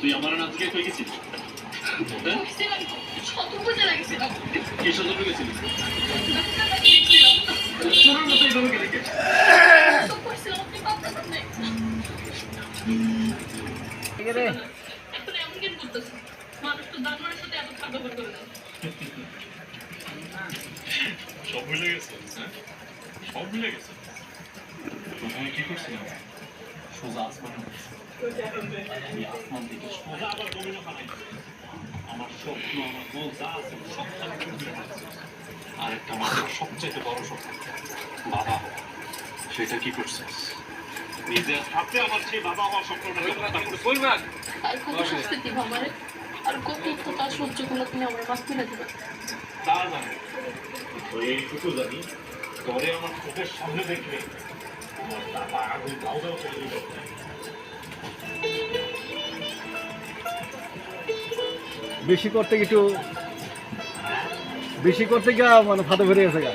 তুই আমার আজকে কই গেছিস কি সতর্ক গেছিলি চোরের মতো এইভাবে গেলে কে? সব ভুলে গেছে হ্যাঁ? সব ভুলে গেছে। প্রথমে কি করছিলাম? সোজা আসমান আমি আসমান থেকে সোজা আবার ডোমিনো আমার স্বপ্ন আমার গোল যা আছে সব আর একটা মানুষের সবচেয়ে বড় স্বপ্ন। বাবা সেটা কি করছিস? নিজের হাতে আমার সেই বাবা হওয়ার স্বপ্নটাকে আর কত শাস্তি দিব আমারে আর কত অত্যাচার সহ্য করলে তুমি আমার মাছ তুলে দিবে? তা জানি এইটুকু জানি পরে আমার চোখের সামনে দেখলে আমার বাবা আগুন দাও দাও করে দিল বেশি করতে একটু বেশি করতে গিয়ে মানে ফাতে ভরে গেছে গা।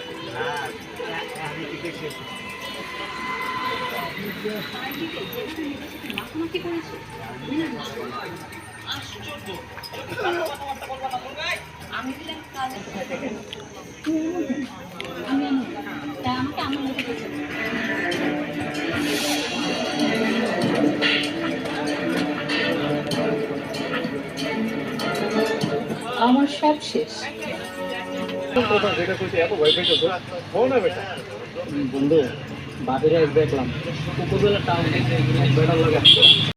আমাকে আমার মতো আমার সব শেষ বন্ধু এক দেখলাম। উপজেলা টাউন লাগে